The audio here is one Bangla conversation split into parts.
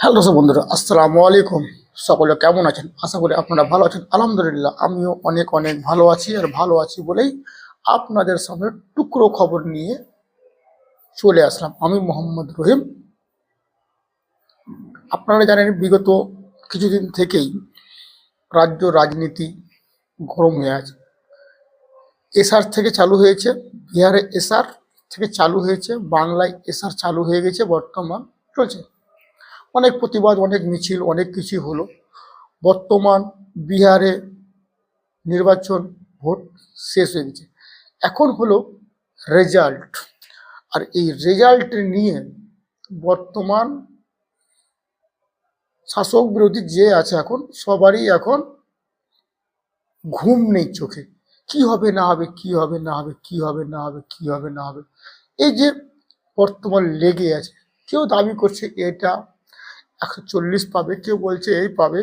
হ্যালো দর্শক বন্ধুরা, আসসালামু আলাইকুম। সকলে কেমন আছেন? আশা করি আপনারা ভালো আছেন। আলহামদুলিল্লাহ, আমিও অনেক অনেক ভালো আছি আর ভালো আছি বলেই আপনাদের সামনে টুকরো খবর নিয়ে চলে আসলাম। আমি মোহাম্মদ রহিম। আপনারা জানেন, বিগত কিছুদিন থেকেই রাজ্য রাজনীতি গরম হয়ে আছে। এসআর থেকে চালু হয়েছে, বিহারে এসআর থেকে চালু হয়েছে, বাংলায় এসআর চালু হয়ে গেছে, বর্তমান চলছে। অনেক প্রতিবাদ, অনেক মিছিল, অনেক কিছু হলো। বর্তমান বিহারে নির্বাচন ভোট শেষ হয়ে গেছে। এখন হলো রেজাল্ট আর এই রেজাল্ট নিয়ে বর্তমান শাসক বিরোধী যে আছে এখন, সবারই এখন ঘুম নেই চোখে। কি হবে, না হবে, কি হবে, না হবে, কি হবে, না হবে, কি হবে, না হবে। এই যে বর্তমান লেগে আছে, কেউ দাবি করছে এটা একশো চল্লিশ পাবে, কেউ বলছে এই পাবে।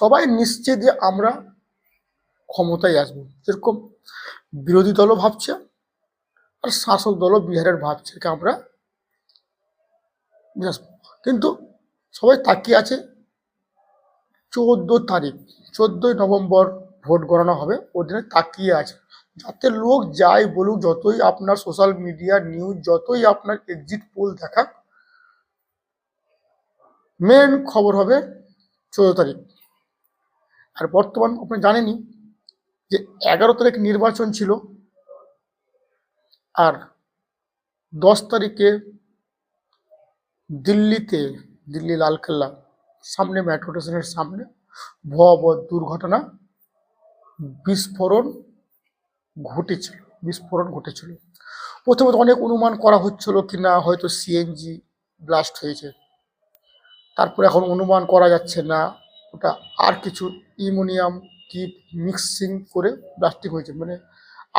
সবাই নিশ্চিত যে আমরা ক্ষমতায় আসব। যেরকম বিরোধী দলও ভাবছে, আর শাসক দলও বিহারের ভাবছে যে আমরা। কিন্তু সবাই তাকিয়ে আছে, চোদ্দ তারিখ, চোদ্দই নভেম্বর ভোট গণনা হবে ওদিনে তাকিয়ে আছে। যাতে লোক যাই বলুক, যতই আপনার সোশ্যাল মিডিয়া নিউজ যতই আপনার এক্সিট পোল দেখাক মেন খবর হবে চোদ্দ তারিখ। আর বর্তমান আপনি জানেনই যে এগারো তারিখ নির্বাচন ছিল আর দশ তারিখে দিল্লিতে, দিল্লি লালকেল্লা, সামনে মেট্রো স্টেশনের সামনে ভয়াবহ দুর্ঘটনা, বিস্ফোরণ ঘটেছিল বিস্ফোরণ ঘটেছিল। প্রথমত অনেক অনুমান করা হচ্ছিল কি না হয়তো সিএনজি ব্লাস্ট হয়েছে। তারপরে এখন অনুমান করা যাচ্ছে না, ওটা আর কিছু ইমোনিয়াম কি মিক্সিং করে প্লাস্টিক হয়েছে। মানে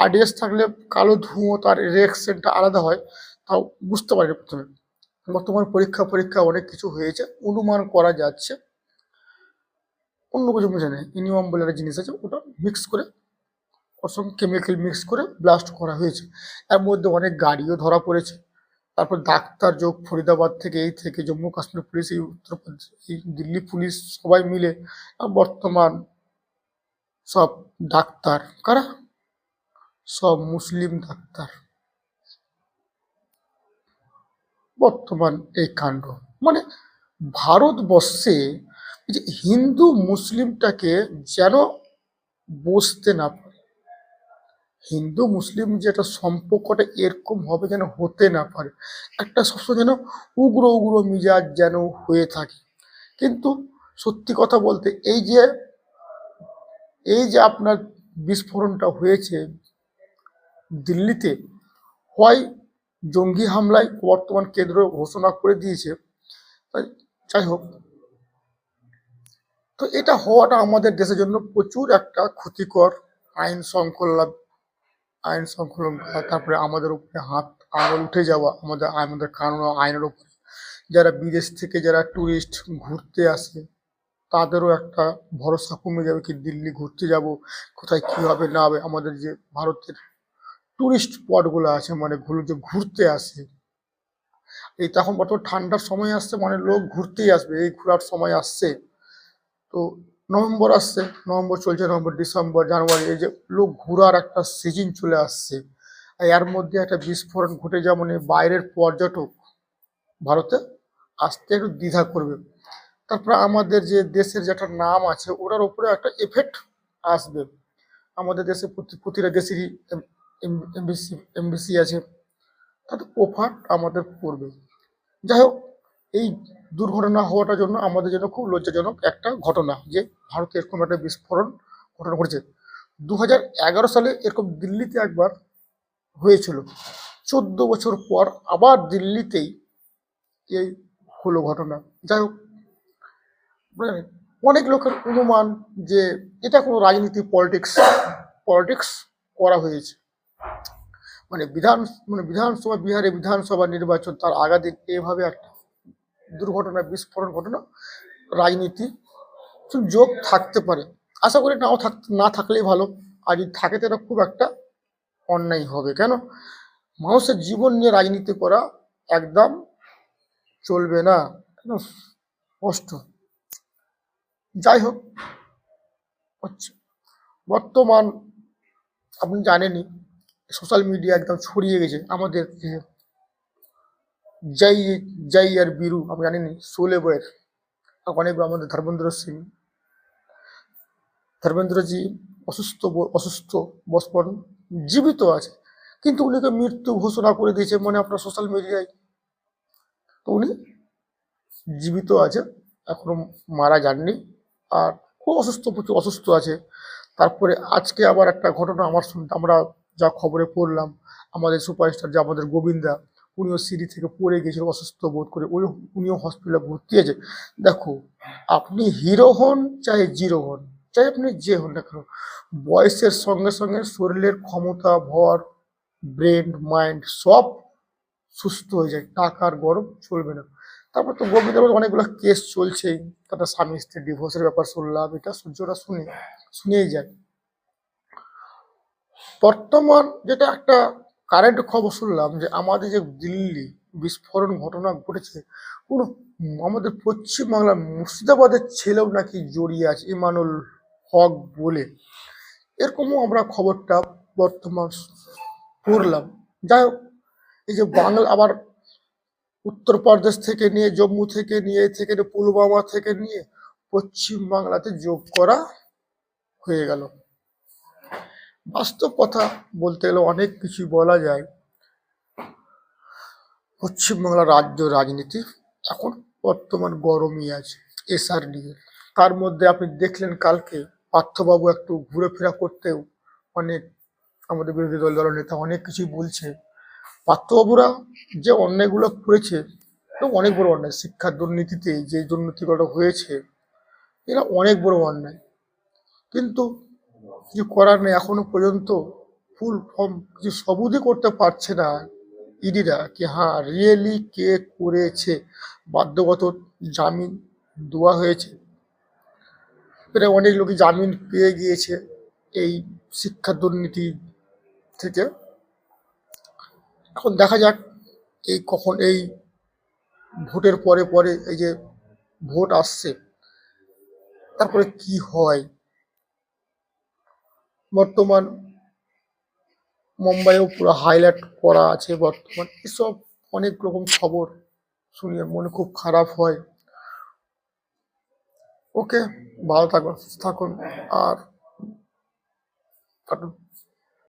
আরডিএস থাকলে কালো ধুঁয়ো, তার রিয়াকশনটা আলাদা হয়, তাও বুঝতে পারি প্রথমে। বর্তমান পরীক্ষা পরীক্ষা অনেক কিছু হয়েছে, অনুমান করা যাচ্ছে। অন্য কিছু বুঝে নেই ইনিয়ম বলে একটা জিনিস আছে, ওটা মিক্স করে অসংখ্য কেমিক্যাল মিক্স করে ব্লাস্ট করা হয়েছে। এর মধ্যে অনেক গাড়িও ধরা পড়েছে। তারপর ডাক্তার যোগ ফরিদাবাদ থেকে, এই থেকে জম্মু কাশ্মীর পুলিশ, এই উত্তরপ্রদেশ, এই দিল্লি পুলিশ সবাই মিলে বর্তমান সব ডাক্তার, কারা? সব মুসলিম ডাক্তার। বর্তমান এই কাণ্ড। মানে ভারতবর্ষে যে হিন্দু মুসলিমটাকে যেন বসতে না হিন্দু, মুসলিম যেটা সম্পর্কটা এরকম হবে যেন হতে না পারে, একটা সবসময় যেন উগ্র উগ্র মিজাজ যেন হয়ে থাকে। কিন্তু সত্যি কথা বলতে এই যে এই যে আপনার বিস্ফোরণটা হয়েছে দিল্লিতে, হয় জঙ্গি হামলায় বর্তমান কেন্দ্র ঘোষণা করে দিয়েছে যাই হোক। তো এটা হওয়াটা আমাদের দেশের জন্য প্রচুর একটা ক্ষতিকর আইন শৃঙ্খলা আইন শৃঙ্খলা, তারপরে আমাদের উপরে হাত আঙুল উঠে যাওয়া, আমাদের আমাদের ও আইনের উপরে। যারা বিদেশ থেকে যারা ট্যুরিস্ট ঘুরতে আসে, তাদেরও একটা ভরসা কমে যাবে কি দিল্লি ঘুরতে যাব, কোথায় কি হবে না হবে। আমাদের যে ভারতের টুরিস্ট স্পটগুলো আছে মানে গুলো যে ঘুরতে আসে, এই তখন বর্তমান ঠান্ডার সময় আসছে মানে লোক ঘুরতেই আসবে, এই ঘোরার সময় আসছে। তো নভেম্বর আসছে, নভেম্বর চলছে, নভেম্বর, ডিসেম্বর, জানুয়ারি, এই যে লোক ঘোরার একটা সিজন চলে আসছে। এর মধ্যে একটা বিস্ফোরণ ঘটে যাওয়া মানে বাইরের পর্যটক ভারতে আসতে একটু দ্বিধা করবে। তারপরে আমাদের যে দেশের যেটা নাম আছে, ওটার উপরে একটা এফেক্ট আসবে। আমাদের দেশে প্রতিটা দেশেরই এমবিসি এমবিসি আছে, তাতে প্রভাব আমাদের পড়বে। যাই হোক এই দুর্ঘটনা হওয়াটার জন্য আমাদের জন্য খুব লজ্জাজনক একটা ঘটনা যে ভারতে এরকম একটা বিস্ফোরণ ঘটনা ঘটেছে। দু সালে এরকম দিল্লিতে একবার হয়েছিল। চোদ্দ বছর পর আবার দিল্লিতেই এই হলো ঘটনা। যাই হোক মানে অনেক লোকের অনুমান যে এটা কোনো রাজনীতি, পলিটিক্স পলিটিক্স করা হয়েছে। মানে বিধান মানে বিধানসভা, বিহারে বিধানসভা নির্বাচন তার আগা দিন এভাবে একটা দুর্ঘটনা বিস্ফোরণ ঘটনা রাজনীতি যোগ থাকতে পারে। আশা করি নাও থাক না থাকলেই ভালো। আর যদি থাকে তো খুব একটা অন্যায় হবে। কেন? মানুষের জীবন নিয়ে রাজনীতি করা একদম চলবে না। উফ, কষ্ট যাই হোক বর্তমান আপনি জানেনই সোশ্যাল মিডিয়া একদম ছড়িয়ে গেছে। আমাদের জয় জয় আর বীরু আপনি জানেনই শোলে বইয়ের অনেক আমাদের ধর্মেন্দ্র সিং। ধর্মেন্দ্রজি অসুস্থ অসুস্থ, বসপন, জীবিত আছে। কিন্তু উনিকে মৃত্যু ঘোষণা করে দিয়েছে মানে আপনার সোশ্যাল মিডিয়ায় তো উনি জীবিত আছে, এখনও মারা যাননি। আর খুব অসুস্থ, প্রচুর অসুস্থ আছে। তারপরে আজকে আবার একটা ঘটনা আমার শুনতে আমরা যা খবরে পড়লাম, আমাদের সুপারস্টার যে আমাদের গোবিন্দা উনিও সিঁড়ি থেকে পড়ে গেছিল, অসুস্থ বোধ করে। উনি উনিও হসপিটালে ভর্তি আছে দেখো, আপনি হিরো হন চাहे জিরো হন, চাই আপনি যে হন না কেন, বয়সের সঙ্গে সঙ্গে শরীরের ক্ষমতা, ভর ব্রেন মাইন্ড সব সুস্থ হয়ে যায়, টাকার গরম চলবে না। তারপর তো গোবিন্দের অনেকগুলো কেস চলছেই তারপর স্বামী স্ত্রী ডিভোর্সের ব্যাপার শুনলাম, এটা সূর্যটা শুনে, শুনেই যায়। বর্তমান যেটা একটা কারেন্ট খবর শুনলাম যে আমাদের যে দিল্লি বিস্ফোরণ ঘটনা ঘটেছে, কোনো আমাদের পশ্চিমবাংলার মুর্শিদাবাদের ছেলেও নাকি জড়িয়ে আছে, ইমানুল হক বলে। এরকমও আমরা খবরটা বর্তমান পড়লাম যাই হোক, এই যে বাংলা আবার উত্তরপ্রদেশ থেকে নিয়ে, জম্মু থেকে নিয়ে, এই থেকে পুলওয়ামা থেকে নিয়ে পশ্চিম বাংলাতে যোগ করা হয়ে গেল। বাস্তব কথা বলতে গেলে অনেক কিছু বলা যায়। পশ্চিমবাংলার রাজ্য রাজনীতি এখন বর্তমান গরমই আছে এসআর নিয়ে তার মধ্যে আপনি দেখলেন কালকে পার্থবাবু একটু ঘুরে ফেরা করতেও অনেক আমাদের বিরোধী দল, দলের নেতা অনেক কিছু বলছে। পার্থবাবুরা যে অন্যায়গুলো করেছে অনেক বড় অন্যায়। শিক্ষার দুর্নীতিতে যে দুর্নীতিগুলো হয়েছে, এরা অনেক বড় অন্যায়। কিন্তু কিছু করার নেই। এখনও পর্যন্ত ফুল ফর্ম কিছু সবুজই করতে পারছে না ইডিরা কি হ্যাঁ রিয়েলি কে করেছে? বাধ্যগত জামিন দেওয়া হয়েছে। প্রায় অনেক লোকই জামিন পেয়ে গিয়েছে এই শিক্ষা দুর্নীতি থেকে। এখন দেখা যাক এই কখন এই ভোটের পরে পরে এই যে ভোট আসছে, তারপরে কি হয়। বর্তমান মুম্বাইও পুরো হাইলাইট করা আছে বর্তমান। এসব অনেক রকম খবর শুনিয়ে মনে খুব খারাপ হয়। ওকে ভালো থাকুন সুস্থ থাকুন, আর কাটুন।